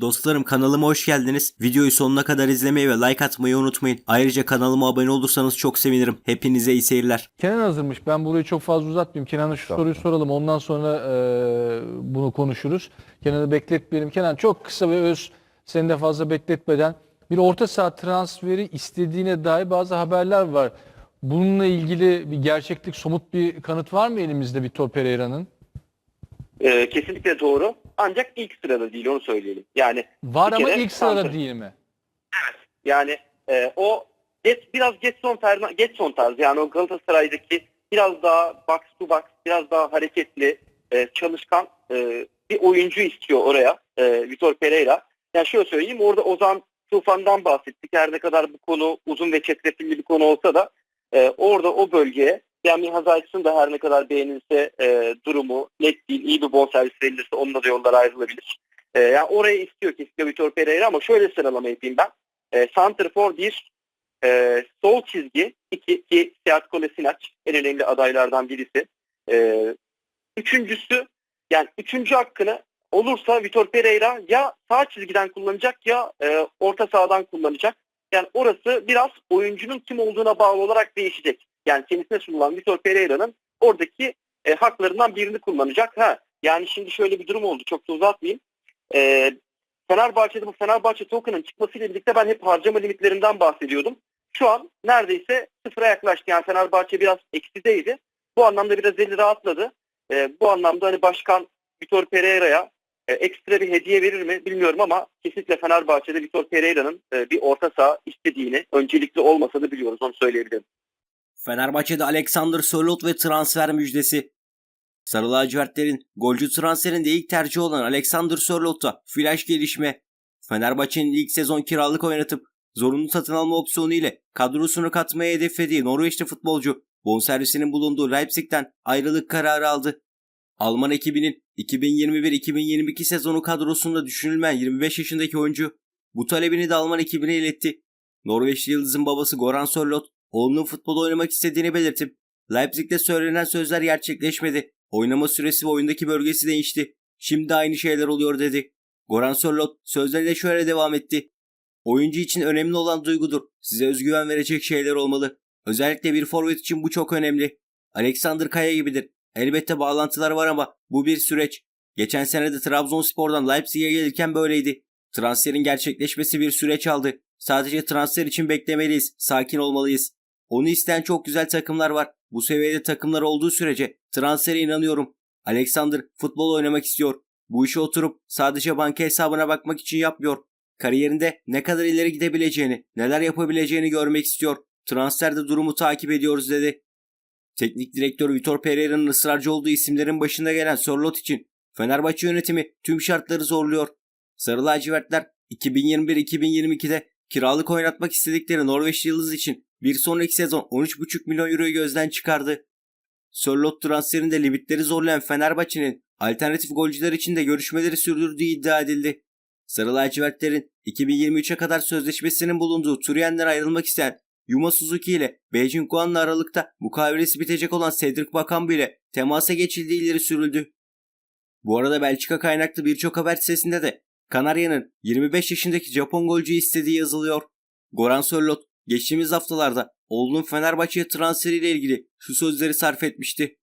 Dostlarım kanalıma hoş geldiniz. Videoyu sonuna kadar izlemeyi ve like atmayı unutmayın. Ayrıca kanalıma abone olursanız çok sevinirim. Hepinize iyi seyirler. Kenan hazırmış. Ben burayı çok fazla uzatmayayım. Kenan'a şu soruyu soralım. Ondan sonra e, bunu konuşuruz. Kenan'ı bekletmeyelim. Kenan çok kısa ve öz seni de fazla bekletmeden bir orta saha transferi istediğine dair bazı haberler var. Bununla ilgili bir gerçeklik, somut bir kanıt var mı elimizde Vitor Pereira'nın? Ee, kesinlikle doğru. Ancak ilk sırada değil onu söyleyelim. Yani Var ama ilk sırada transfer- değil mi? yani e, o get, biraz Ferna, Getson tarzı yani o Galatasaray'daki biraz daha box to box, biraz daha hareketli, e, çalışkan e, bir oyuncu istiyor oraya e, Vitor Pereira. Yani şöyle söyleyeyim orada Ozan Tufan'dan bahsettik. Her ne kadar bu konu uzun ve çetrefilli bir konu olsa da e, orada o bölgeye Yami Hazayt'ın da her ne kadar beğenilse e, durumu net değil, iyi bir bonservis verilirse onunla da yollar ayrılabilir. E, yani oraya istiyor kesinlikle Vitor Pereira ama şöyle sıralama yapayım ben. E, Santrfor 1, e, sol çizgi 2 ki Seat Kolasinac en önemli adaylardan birisi. E, üçüncüsü yani üçüncü hakkını olursa Vitor Pereira ya sağ çizgiden kullanacak ya e, orta sahadan kullanacak. Yani orası biraz oyuncunun kim olduğuna bağlı olarak değişecek. Yani kendisine sunulan Vitor Pereira'nın oradaki e, haklarından birini kullanacak. Ha, yani şimdi şöyle bir durum oldu. Çok da uzatmayayım. E, Fenerbahçe'de bu Fenerbahçe token'ın çıkmasıyla birlikte ben hep harcama limitlerinden bahsediyordum. Şu an neredeyse sıfıra yaklaştı. Yani Fenerbahçe biraz eksideydi. Bu anlamda biraz eli rahatladı. E, bu anlamda hani başkan Vitor Pereira'ya e, ekstra bir hediye verir mi bilmiyorum ama kesinlikle Fenerbahçe'de Vitor Pereira'nın e, bir orta saha istediğini öncelikli olmasa da biliyoruz onu söyleyebilirim. Fenerbahçe'de Alexander Sörloth ve transfer müjdesi. Sarı lacivertlerin golcü transferinde ilk tercih olan Alexander Sörloth'ta flash gelişme. Fenerbahçe'nin ilk sezon kiralık oynatıp zorunlu satın alma opsiyonu ile kadrosunu katmaya hedeflediği Norveçli futbolcu bonservisinin bulunduğu Leipzig'ten ayrılık kararı aldı. Alman ekibinin 2021-2022 sezonu kadrosunda düşünülmeyen 25 yaşındaki oyuncu bu talebini de Alman ekibine iletti. Norveçli Yıldız'ın babası Goran Sörloth oğlunun futbol oynamak istediğini belirtip Leipzig'te söylenen sözler gerçekleşmedi. Oynama süresi ve oyundaki bölgesi değişti. Şimdi aynı şeyler oluyor dedi. Goran Sörloth sözlerine şöyle devam etti. Oyuncu için önemli olan duygudur. Size özgüven verecek şeyler olmalı. Özellikle bir forvet için bu çok önemli. Alexander Kaya gibidir. Elbette bağlantılar var ama bu bir süreç. Geçen sene de Trabzonspor'dan Leipzig'e gelirken böyleydi. Transferin gerçekleşmesi bir süreç aldı. Sadece transfer için beklemeliyiz. Sakin olmalıyız. Onu isteyen çok güzel takımlar var. Bu seviyede takımlar olduğu sürece transfere inanıyorum. Alexander futbol oynamak istiyor. Bu işe oturup sadece banka hesabına bakmak için yapmıyor. Kariyerinde ne kadar ileri gidebileceğini, neler yapabileceğini görmek istiyor. Transferde durumu takip ediyoruz dedi. Teknik direktör Vitor Pereira'nın ısrarcı olduğu isimlerin başında gelen Sörloth için Fenerbahçe yönetimi tüm şartları zorluyor. Sarı lacivertler 2021-2022'de kiralık oynatmak istedikleri Norveçli Yıldız için bir sonraki sezon 13,5 milyon euroyu gözden çıkardı. Sörloth transferinde limitleri zorlayan Fenerbahçe'nin alternatif golcüler için de görüşmeleri sürdürdüğü iddia edildi. Sarı lacivertlerin 2023'e kadar sözleşmesinin bulunduğu Turien'den ayrılmak isteyen Yuma Suzuki ile Beijing Guan'la aralıkta mukavelesi bitecek olan Cedric Bakambu ile temasa geçildiği ileri sürüldü. Bu arada Belçika kaynaklı birçok haber sitesinde de Kanarya'nın 25 yaşındaki Japon golcüyü istediği yazılıyor. Goran Sörloth geçtiğimiz haftalarda oğlunun Fenerbahçe'ye transferiyle ilgili şu sözleri sarf etmişti.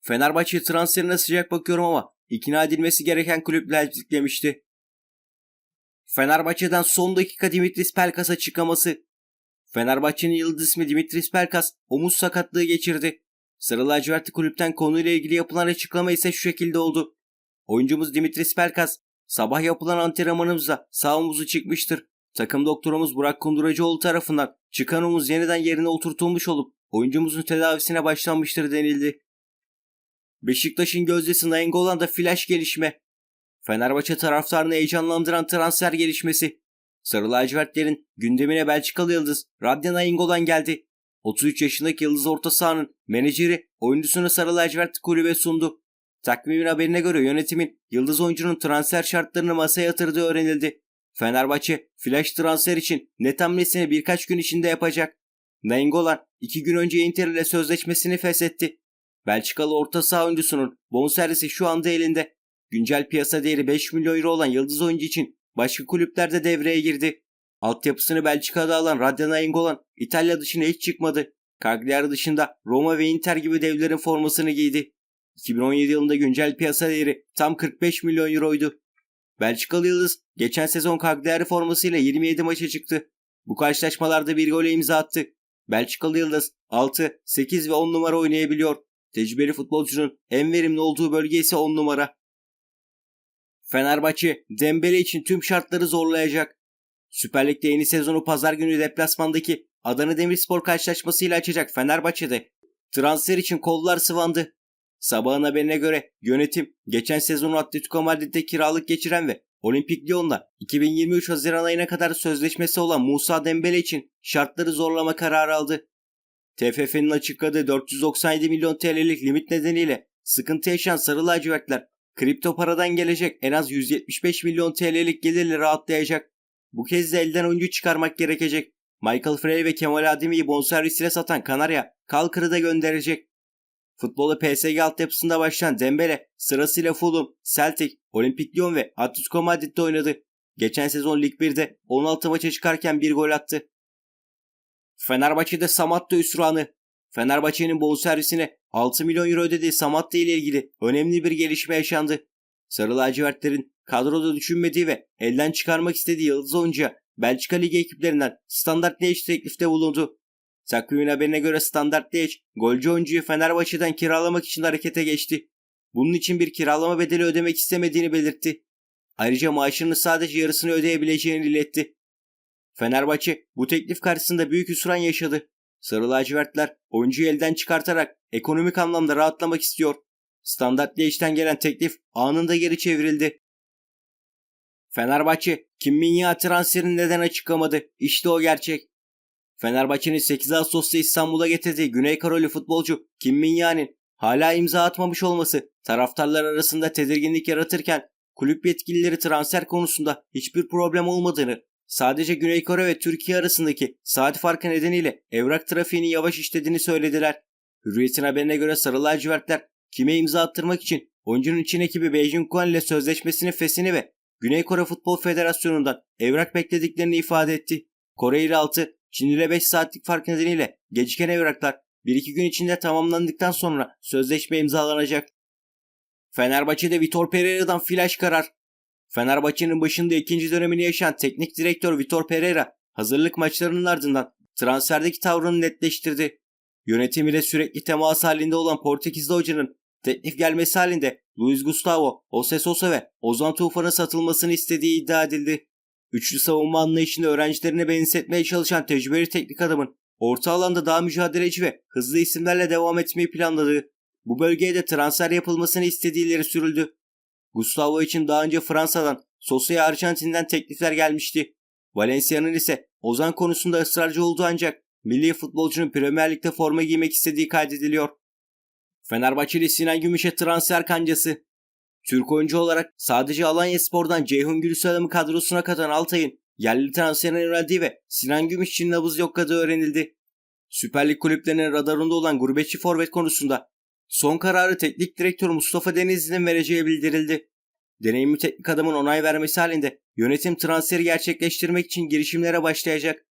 Fenerbahçe transferine sıcak bakıyorum ama ikna edilmesi gereken kulüp Leipzig demişti. Fenerbahçe'den son dakika Dimitris Pelkas'a açıklaması. Fenerbahçe'nin yıldız ismi Dimitris Pelkas omuz sakatlığı geçirdi. Sarı lacivertli kulüpten konuyla ilgili yapılan açıklama ise şu şekilde oldu. Oyuncumuz Dimitris Pelkas sabah yapılan antrenmanımızda sağ omuzu çıkmıştır. Takım doktorumuz Burak Kunduracıoğlu tarafından çıkan omuz yeniden yerine oturtulmuş olup oyuncumuzun tedavisine başlanmıştır denildi. Beşiktaş'ın gözdesi Nainggolan'da flash gelişme. Fenerbahçe taraftarını heyecanlandıran transfer gelişmesi. Sarı lacivertlerin gündemine Belçikalı yıldız Radyan Nainggolan geldi. 33 yaşındaki yıldız orta sahanın menajeri oyuncusunu Sarı lacivert kulübe sundu. Takvimin haberine göre yönetimin yıldız oyuncunun transfer şartlarını masaya yatırdığı öğrenildi. Fenerbahçe flash transfer için net hamlesini birkaç gün içinde yapacak. Nainggolan iki gün önce Inter ile sözleşmesini feshetti. Belçikalı orta saha oyuncusunun bonservisi şu anda elinde. Güncel piyasa değeri 5 milyon euro olan yıldız oyuncu için başka kulüpler de devreye girdi. Altyapısını Belçika'da alan Radyan Nainggolan İtalya dışına hiç çıkmadı. Cagliari dışında Roma ve Inter gibi devlerin formasını giydi. 2017 yılında güncel piyasa değeri tam 45 milyon euroydu. Belçikalı Yıldız geçen sezon Cagliari formasıyla 27 maça çıktı. Bu karşılaşmalarda bir gole imza attı. Belçikalı Yıldız 6, 8 ve 10 numara oynayabiliyor. Tecrübeli futbolcunun en verimli olduğu bölge ise 10 numara. Fenerbahçe Dembele için tüm şartları zorlayacak. Süper Lig'de yeni sezonu pazar günü deplasmandaki Adana Demirspor karşılaşmasıyla açacak Fenerbahçe'de. Transfer için kollar sıvandı. Sabahın haberine göre yönetim geçen sezonu Atletico Madrid'de kiralık geçiren ve Olimpik Lyon'la 2023 Haziran ayına kadar sözleşmesi olan Musa Dembele için şartları zorlama kararı aldı. TFF'nin açıkladığı 497 milyon TL'lik limit nedeniyle sıkıntı yaşayan Sarı lacivertler kripto paradan gelecek en az 175 milyon TL'lik gelirle rahatlayacak. Bu kez de elden oyuncu çıkarmak gerekecek. Michael Frey ve Kemal Ademi'yi bonservisine satan Kanarya Kalkır'ı gönderecek. Futbolu PSG altyapısında başlayan Dembele sırasıyla Fulham, Celtic, Olimpik Lyon ve Atletico Madrid'de oynadı. Geçen sezon Lig 1'de 16 maça çıkarken bir gol attı. Fenerbahçe'de Samatta üsranı. Fenerbahçe'nin bonservisine 6 milyon euro ödediği Samatta ile ilgili önemli bir gelişme yaşandı. Sarı lacivertlerin kadroda düşünmediği ve elden çıkarmak istediği yıldız oyuncuya Belçika Ligi ekiplerinden Standart Liège teklifte bulundu. Takvimin haberine göre Standart Liège golcü oyuncuyu Fenerbahçe'den kiralamak için harekete geçti. Bunun için bir kiralama bedeli ödemek istemediğini belirtti. Ayrıca maaşının sadece yarısını ödeyebileceğini iletti. Fenerbahçe bu teklif karşısında büyük hüsran yaşadı. Sarı lacivertler oyuncuyu elden çıkartarak ekonomik anlamda rahatlamak istiyor. Standart Liège'den gelen teklif anında geri çevrildi. Fenerbahçe Kim Min-ya transferini neden açıklamadı? İşte o gerçek. Fenerbahçe'nin 8 Ağustos'ta İstanbul'a getirdiği Güney Karoli futbolcu Kim Min-ya'nın hala imza atmamış olması taraftarlar arasında tedirginlik yaratırken kulüp yetkilileri transfer konusunda hiçbir problem olmadığını, sadece Güney Kore ve Türkiye arasındaki saat farkı nedeniyle evrak trafiğinin yavaş işlediğini söylediler. Hürriyet'in haberine göre Sarı lacivertler kime imza attırmak için oyuncunun Çin ekibi Beijing Guan ile sözleşmesinin fesini ve Güney Kore Futbol Federasyonu'ndan evrak beklediklerini ifade etti. Kore ile 6, Çin ile 5 saatlik fark nedeniyle geciken evraklar 1-2 gün içinde tamamlandıktan sonra sözleşme imzalanacak. Fenerbahçe'de Vitor Pereira'dan flash karar. Fenerbahçe'nin başında ikinci dönemini yaşayan teknik direktör Vitor Pereira hazırlık maçlarının ardından transferdeki tavrını netleştirdi. Yönetimiyle sürekli temas halinde olan Portekizli hocanın teklif gelmesi halinde Luis Gustavo, Jose Sosa ve Ozan Tufan'ın satılmasını istediği iddia edildi. Üçlü savunma anlayışını öğrencilerine benzetmeye çalışan tecrübeli teknik adamın orta alanda daha mücadeleci ve hızlı isimlerle devam etmeyi planladığı, bu bölgeye de transfer yapılmasını istediği sürüldü. Gustavo için daha önce Fransa'dan, Sosa'ya Arjantin'den teklifler gelmişti. Valencia'nın ise Ozan konusunda ısrarcı olduğu ancak milli futbolcunun Premier Lig'de forma giymek istediği kaydediliyor. Fenerbahçeli Sinan Gümüş'e transfer kancası. Türk oyuncu olarak sadece Alanya Spor'dan Ceyhun Gülselam'ı kadrosuna katan Altay'ın yerli transferine yöneldiği ve Sinan Gümüş için nabız yokladığı öğrenildi. Süper Lig kulüplerinin radarında olan gurbetçi forvet konusunda son kararı teknik direktör Mustafa Denizli'nin vereceği bildirildi. Deneyimli teknik adamın onay vermesi halinde yönetim transferi gerçekleştirmek için girişimlere başlayacak.